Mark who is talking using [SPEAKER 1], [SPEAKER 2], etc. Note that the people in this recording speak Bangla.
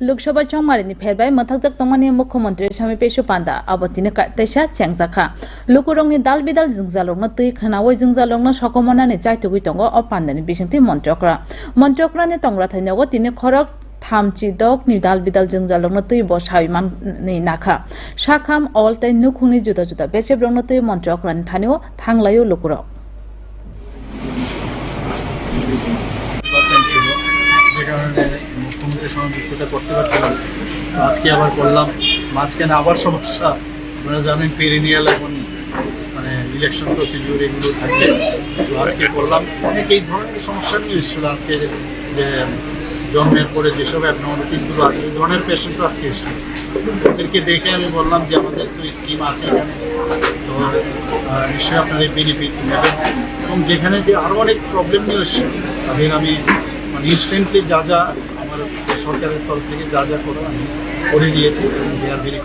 [SPEAKER 1] लोकसभा चौमारी नि फेरबाय मथाकजक तमानि मुख्यमंत्री स्वामी पेशु पांडा अबतिने तैसा चेंगजाखा लोकोरंग नि दाल बिदाल जिंगजालंग तै खानावै जिंगजालंग सकमना नि चाइतुगि तंग अ पांडानि बिसिंति मन्त्रकरा मन्त्रकरा नि तंगरा थाइनगो तिने खरक থামচি দক নিদাল বিদাল জং জালগ্ন তুই বসাবিমান নেই নাখা সাখাম অল তাই নুখুনি জুদা জুদা বেছে ব্রগ্ন তুই মন্ত্র
[SPEAKER 2] অক্রানি থানিও থাংলাইও লোকর মুখ্যমন্ত্রীর সঙ্গে বিষয়টা করতে পারছিলাম আজকে আবার করলাম। মাঝখানে আবার সমস্যা। আপনারা জানেন পেরিনিয়াল এখন মানে ইলেকশন প্রসিডিউর এগুলো থাকে। তো আজকে করলাম। অনেক এই ধরনের সমস্যা নিয়ে এসেছিল আজকে যে জন্মের পরে যেসব অ্যাবনর্মালিটিসগুলো আছে, এই ধরনের পেশেন্টও আজকে এসেছিল ওদেরকে দেখে আমি বললাম যে আমাদের তো স্কিম আছে এখানে। তো নিশ্চয়ই আপনার এই বেনিফিট নেবেন। এবং যেখানে যে আরও অনেক প্রবলেম নিয়ে এসছে, তাদের আমি মানে ইনস্ট্যান্টলি যা যা আমার সরকারের তরফ থেকে যা যা করে আমি করে দিয়েছি দেয়ার ভেরি